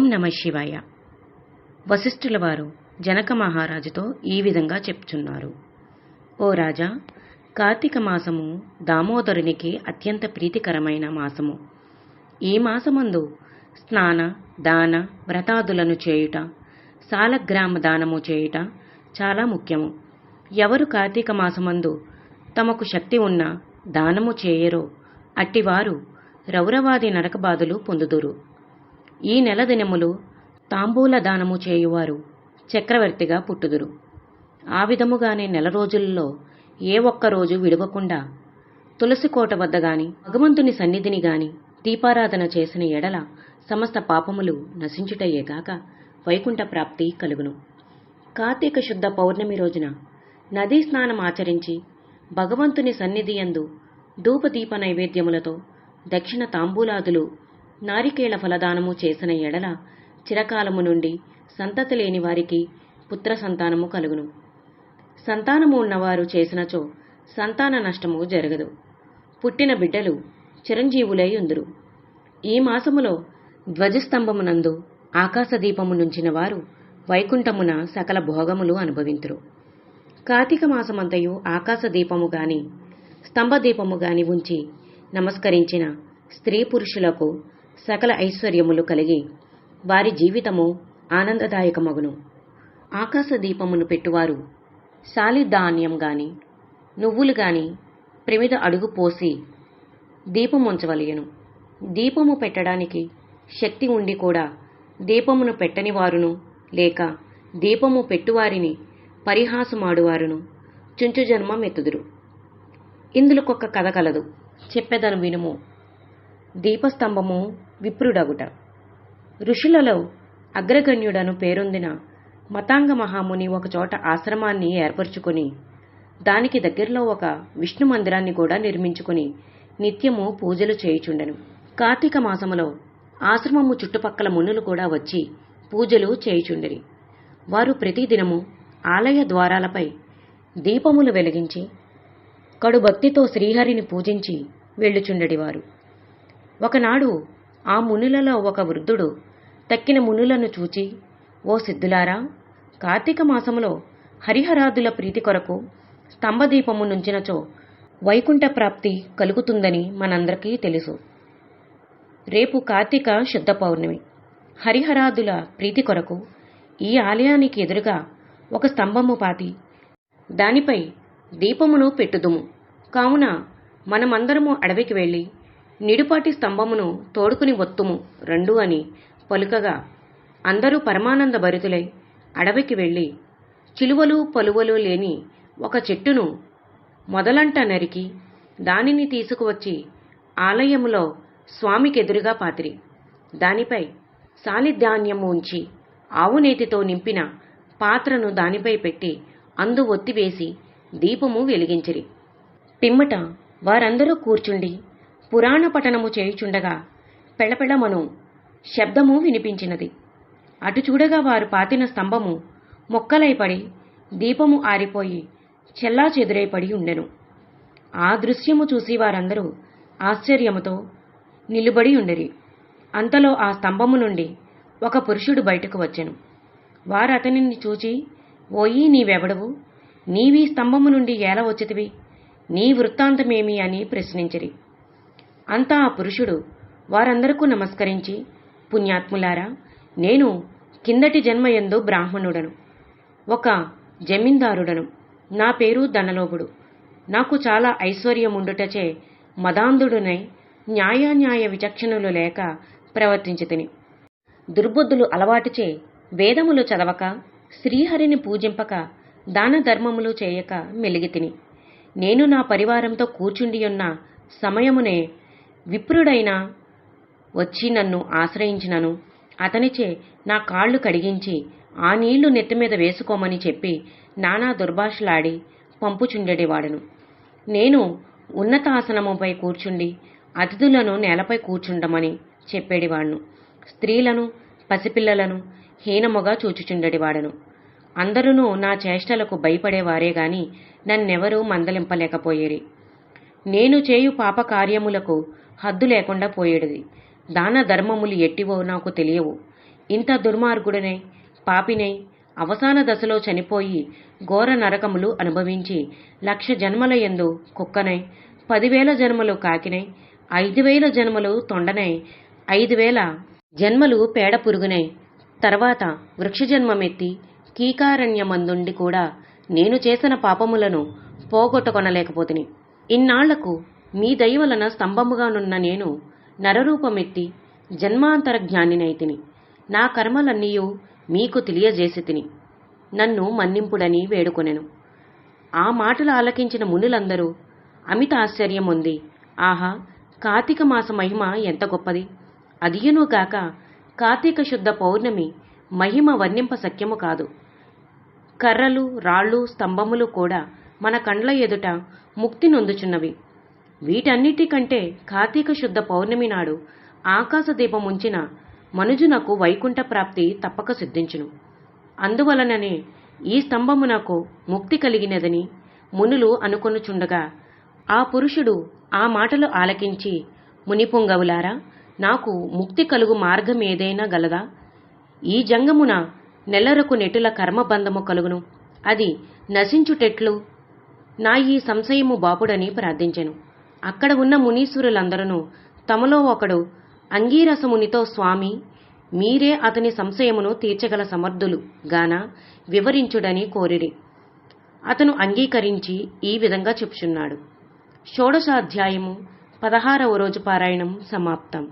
ఓం నమ శివాయ. వశిష్ఠుల వారు జనక మహారాజుతో ఈ విధంగా చెప్తున్నారు. ఓ రాజా కార్తీక మాసము దామోదరునికి అత్యంత ప్రీతికరమైన మాసము. ఈ మాసమందు స్నాన దాన వ్రతాదులను చేయుట సాలగ్రామ దానము చేయుట చాలా ముఖ్యము. ఎవరు కార్తీక మాసమందు తమకు శక్తి ఉన్న దానము చేయరో అట్టివారు రౌరవాది నరకబాధలు పొందుదురు. ఈ నెల దినములు తాంబూల దానము చేయువారు చక్రవర్తిగా పుట్టుదురు. ఆ విధముగానే నెల రోజుల్లో ఏ ఒక్క రోజు విడవకుండా తులసి కోట వద్ద గాని భగవంతుని సన్నిధిని గాని దీపారాధన చేసిన ఎడల సమస్త పాపములు నశించుటయ్యేగాక వైకుంఠ ప్రాప్తి కలుగును. కార్తీక శుద్ధ పౌర్ణమి రోజున నదీ స్నానం ఆచరించి భగవంతుని సన్నిధి యందు ధూపదీప నైవేద్యములతో దక్షిణ తాంబూలాదులు నారికేళ ఫలదానము చేసిన ఎడల చిరకాలము నుండి సంతతి లేని వారికి పుత్ర సంతానము కలుగును. సంతానము ఉన్నవారు చేసినచో సంతాన నష్టము జరగదు. పుట్టిన బిడ్డలు చిరంజీవులై ఉందురు. ఈ మాసములో ధ్వజస్తంభమునందు ఆకాశదీపము నుంచిన వారు వైకుంఠమున సకల భోగములు అనుభవింతురు. కార్తీక మాసమంతయు ఆకాశదీపము గాని స్తంభదీపము గాని ఉంచి నమస్కరించిన స్త్రీ పురుషులకు సకల ఐశ్వర్యములు కలిగి వారి జీవితము ఆనందదాయకమగును. ఆకాశ దీపమును పెట్టువారు శాలిధాన్యం గాని నువ్వులు గాని ప్రమిద అడుగు పోసి దీపముంచవలయను దీపము పెట్టడానికి శక్తి ఉండి కూడా దీపమును పెట్టని వారును లేక దీపము పెట్టువారిని పరిహాసమాడువారును చుంచు జన్మం ఎత్తుదురు ఇందులకొక్క కథ కలదు. చెప్పేదను వినుము. దీపస్తంభము విప్రుడగుట. ఋషులలో అగ్రగణ్యుడను పేరొందిన మతాంగ మహాముని ఒకచోట ఆశ్రమాన్ని ఏర్పరుచుకుని దానికి దగ్గరలో ఒక విష్ణు మందిరాన్ని కూడా నిర్మించుకుని నిత్యము పూజలు చేయుచుండెను. కార్తీక మాసములో ఆశ్రమము చుట్టుపక్కల మునులు కూడా వచ్చి పూజలు చేయుచుండిరి. వారు ప్రతిదినము ఆలయ ద్వారాలపై దీపములు వెలిగించి కడు భక్తితో శ్రీహరిని పూజించి వెళ్ళుచుండెడివారు. ఒకనాడు ఆ మునులలో ఒక వృద్ధుడు తక్కిన మునులను చూచి ఓ సిద్ధులారా కార్తీక మాసములో హరిహరాదుల ప్రీతి కొరకు స్తంభదీపము నుంచినచో వైకుంఠ ప్రాప్తి కలుగుతుందని మనందరికీ తెలుసు. రేపు కార్తీక శుద్ధ పౌర్ణమి. హరిహరాదుల ప్రీతి కొరకు ఈ ఆలయానికి ఎదురుగా ఒక స్తంభము పాతి దానిపై దీపమును పెట్టుదుము. కావున మనమందరము అడవికి వెళ్ళి నిడుపాటి స్తంభమును తోడుకుని వత్తుము రెండు అని పలుకగా అందరూ పరమానంద భరితులై అడవికి వెళ్ళి చిలువలు పలువలు లేని ఒక చెట్టును మొదలంట నరికి దానిని తీసుకువచ్చి ఆలయములో స్వామికెదురుగా పాతిరి. దానిపై సాలిధాన్యము ఉంచి ఆవునేతితో నింపిన పాత్రను దానిపై పెట్టి అందు ఒత్తివేసి దీపము వెలిగించిరి. పిమ్మట వారందరూ కూర్చుండి పురాణ పఠనము చేయుచుండగా పెళపెళమను శబ్దము వినిపించినది. అటు చూడగా వారు పాతిన స్తంభము మొక్కలైపడి దీపము ఆరిపోయి చెల్లా చెదురైపడి ఉండెను. ఆ దృశ్యము చూసి వారందరూ ఆశ్చర్యముతో నిలుబడి ఉండిరి. అంతలో ఆ స్తంభము నుండి ఒక పురుషుడు బయటకు వచ్చెను. వారతనిని చూచి ఓయి నీవెవడవు? నీవీ స్తంభము నుండి ఎలా వచ్చితివి? నీ వృత్తాంతమేమి? అని ప్రశ్నించిరి. అంతా ఆ పురుషుడు. వారందరకు నమస్కరించి పుణ్యాత్ములారా నేను కిందటి జన్మయందు బ్రాహ్మణుడను. ఒక జమీందారుడను. నా పేరు ధనలోభుడు. నాకు చాలా ఐశ్వర్యముండుటచే మదాంధుడునై న్యాయాన్యాయ విచక్షణలు లేక ప్రవర్తించితిని. దుర్బుద్ధులు అలవాటుచే వేదములు చదవక శ్రీహరిని పూజింపక దాన ధర్మములు చేయక మెలిగితిని. నేను నా పరివారంతో కూర్చుండియున్న సమయమునే విప్రుడైన వచ్చి నన్ను ఆశ్రయించినను. అతనిచే నా కాళ్ళు కడిగించి ఆ నీళ్ళు నెత్తిమీద వేసుకోమని చెప్పి నానా దుర్భాషలాడి పంపుచుండెడివాడను నేను ఉన్నతాసనముపై కూర్చుండి అతిథులను నేలపై కూర్చుండమని చెప్పేడివాడును. స్త్రీలను పసిపిల్లలను హీనముగా చూచుచుండెడివాడను అందరూ నా చేష్టలకు భయపడేవారే గాని నన్నెవరూ మందలింపలేకపోయేరి. నేను చేయు పాప కార్యములకు హద్దు లేకుండా పోయేడిది. దాన ధర్మములు ఎట్టివో నాకు తెలియవు. ఇంత దుర్మార్గుడనే పాపినై అవసాన దశలో చనిపోయి ఘోర నరకములు అనుభవించి లక్ష జన్మల యందు కుక్కనై పదివేల జన్మలు కాకినై ఐదు వేల జన్మలు తొండనై ఐదు వేల జన్మలు పేడ పురుగునై తర్వాత వృక్షజన్మమెత్తి కీకారణ్యమందుండి కూడా నేను చేసిన పాపములను పోగొట్టుకొనలేకపోతుని. ఇన్నాళ్ళకు మీ దయ వలన స్తంభముగానున్న నేను నరరూపమెత్తి జన్మాంతర జ్ఞానినైతిని నా కర్మలన్నీయు మీకు తెలియజేసి తిని నన్ను మన్నింపుడని వేడుకొనెను. ఆ మాటలు ఆలకించిన మునులందరూ అమిత ఆశ్చర్యం ఉంది ఆహా కార్తీక మాస మహిమ ఎంత గొప్పది. అదియును గాక కార్తీక శుద్ధ పౌర్ణమి మహిమ వర్ణింప సఖ్యము కాదు. కర్రలు రాళ్ళు స్తంభములు కూడా మన కండ్ల ఎదుట ముక్తి నొందుచున్నవి. వీటన్నిటికంటే కార్తీక శుద్ధ పౌర్ణమి నాడు ఆకాశ దీపం ఉంచిన మనుజునకు వైకుంఠ ప్రాప్తి తప్పక సిద్ధించును. అందువలననే ఈ స్తంభమునకు ముక్తి కలిగినదని మునులు అనుకొనుచుండగా ఆ పురుషుడు ఆ మాటలు ఆలకించి మునిపుంగవులారా నాకు ముక్తి కలుగు మార్గం ఏదైనా గలదా? ఈ జంగమున నెల్లరకు నెటుల కర్మబంధము కలుగును. అది నశించుటెట్లు. నా ఈ సంశయము బాపుడని ప్రార్థించెను. అక్కడ ఉన్న మునీశ్వరులందరూ తమలో ఒకడు అంగీరసమునితో స్వామి మీరే అతని సంశయమును తీర్చగల సమర్థులు గాన వివరించుడని కోరిరి. అతను అంగీకరించి ఈ విధంగా చెప్పుచున్నాడు. షోడశాధ్యాయము పదహారవ రోజు పారాయణం సమాప్తం.